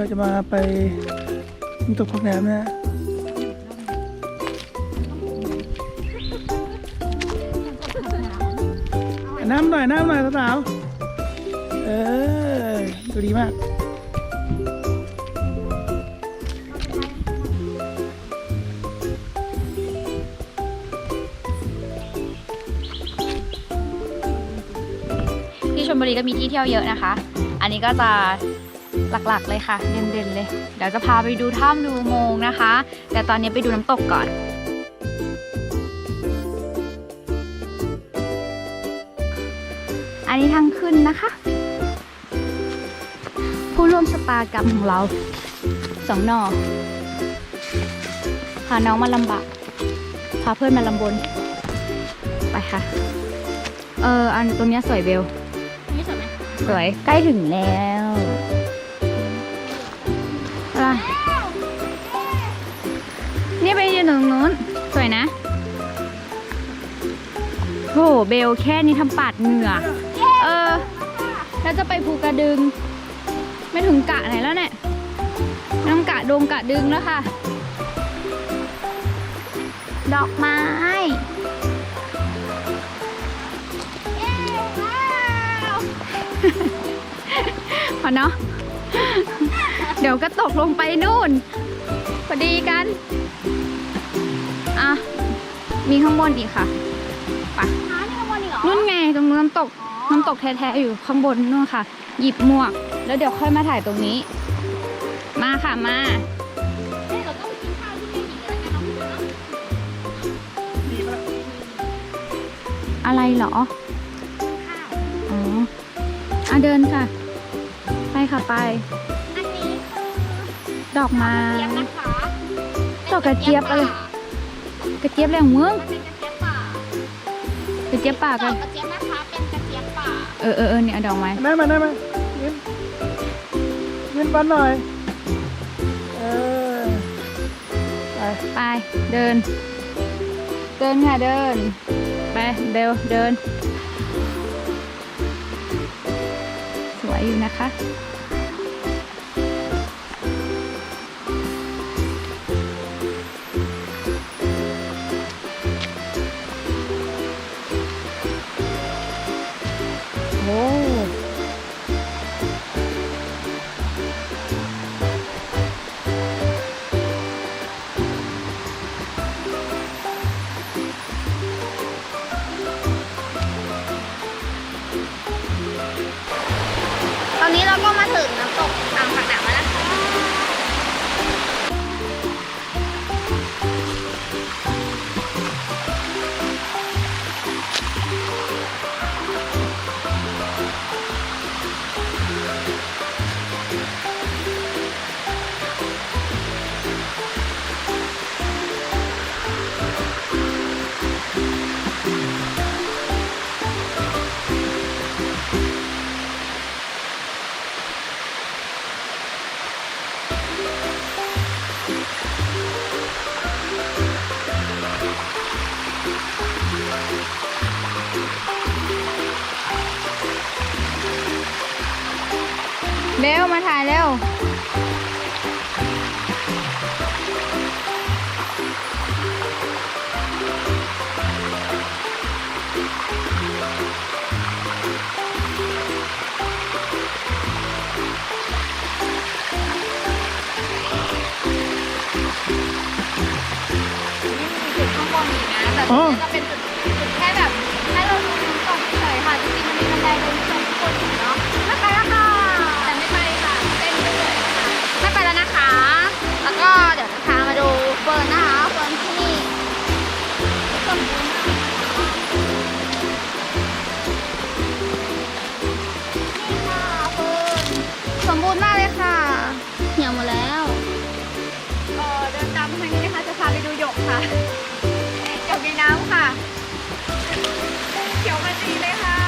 เราจะมาไปน้ำตกพักแหนมนะฮะน้ำหน่อยน้ำหน่อยสาวเออดูดีมากที่ชลบุรีก็มีที่เที่ยวเยอะนะคะ อันนี้ก็จะ หลักๆ เลยค่ะ เด่นๆเลย เดี๋ยวจะพาไปดูถ้ำดูอุโมงค์นะคะ แต่ตอนนี้ไปดูน้ำตกก่อนอันนี้ทางขึ้นนะคะ ผู้ร่วมชะตากรรมของเราสองหนอพาน้องมาลำบากพาเพื่อนมาลำบน ไปค่ะ เออ อันตรงเนี้ยสวยเบล นี่สวยไหมสวย ใกล้ถึงแล้ว นี่ไปยืนตรงนู้น สวยนะโหเบลแค่นี้ทำปาดเหงื่อ เออ แล้วจะไปภูกระดึง ไม่ถึงกะไหนแล้วเนี่ยน้ำกะดงกะดึงแล้วค่ะ ดอกไม้พอเนาะ เดี๋ยวก็ตกลงไปนู่น พอดีกัน มีข้างบนอีกค่ะหาที่ข้างบนอีกเหรอ นู่นไงตรงนู้นน้ำตกน้ำตกแท้ๆอยู่ข้างบนนู่นค่ะ หยิบหมวก แล้วเดี๋ยวค่อยมาถ่ายตรงนี้ มาค่ะมาเฮ้ยเราต้องไปกินข้าวที่นี่อีกแล้วกันเนาะพี่เนาะอะไรเหรอ ข้าว อ๋ออะเดินค่ะ ไปค่ะไป อันนี้คือดอกไม้ เจี๊ยบนะคะดอกกระเจี๊ยบอะไร กระเจี๊ยบอะไรของมึงมันเป็นกระเจี๊ยบป่ากระเจี๊ยบป่าดกัอนกกระเจี๊ยบนะคะเป็นกระเจี๊ยบป่าเออเออเออเนี่ยเอาดอกไม้ได้ไหมได้ไหมยิ้มยิ้มฟันหน่อย เออ ไป ไปเดิน เดินค่ะเดิน ไปเร็วเดิน สวยอยู่นะคะ เร็วมาถ่ายเร็วจุดข้างบนอีกนะแต่อ๋ตรองนี้จะเป็นจุดจุดแค่แบบให้เราดูน้ำตกเฉยๆค่ะจริงๆมันมีบันไดเดินขึ้นไปข้างบนอีกเนาะ ก็เดี๋ยวจะพามาดูเฟิร์นนะคะเฟิร์นที่นี่สมบูรณ์มากนี่ค่ะเฟิร์นสมบูรณ์มากเลยค่ะ เหี่ยวหมดแล้วเออเดินตามทางนี้นะคะจะพาไปดูหยกค่ะหยกในน้ำค่ะ เขียวมันดีเลยค่ะ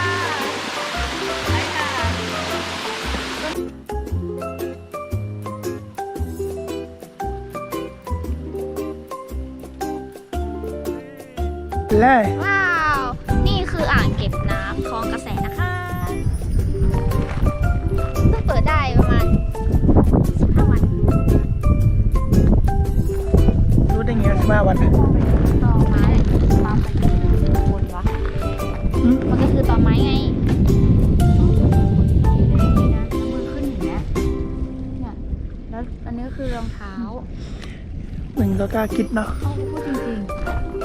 ไปค่ะ เลย ว้าว นี่คืออ่างเก็บน้ำคลองกระแสนะคะเพิ่งเปิดได้ประมาณ15วันรู้ได้ไงสิบห้าวันน่ะตอไม้ตอมมันอยู่บนวะอืมมันก็คือตอไม้ไงมือขึ้นอย่างนี้นี่แล้วอันนี้คือรองเท้า หนึ่งก็กล้าคิดเนาะ เอาพูดจริงๆ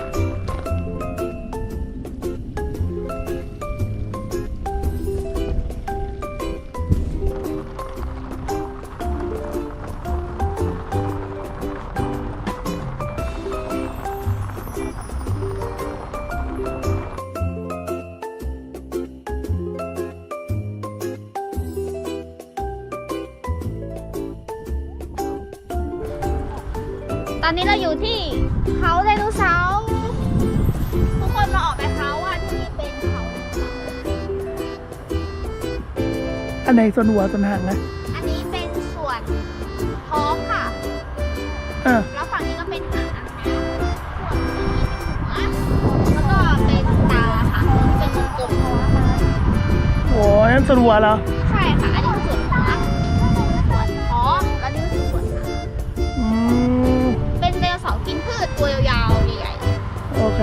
อนนี้เราอยู่ที่เขาไดโนเสาร์ทุกคนมาออกไปเขาอะที่นี่เป็นเขาไดโนเสาร์อันไหนส่วนหัวส่วนหางนะอันนี้เป็นส่วนท้องค่ะอ่าแล้วฝั่งนี้ก็เป็นหางนะคะส่วนนี้เป็นหัว แล้วก็เป็นตาค่ะ เป็นวงกลมโอ้ยนั่นส่วนหัวเหรอใช่ค่ะ อันนี้คือส่วนหัว เค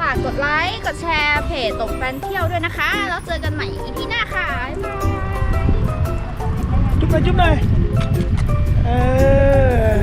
ฝากกดไลค์ กดแชร์เพจตกแฟนเที่ยวด้วยนะคะ แล้วเจอกันใหม่อีพีหน้าค่ะบ๊ายบายจุ๊บหน่อยจุ๊บหน่อยเออ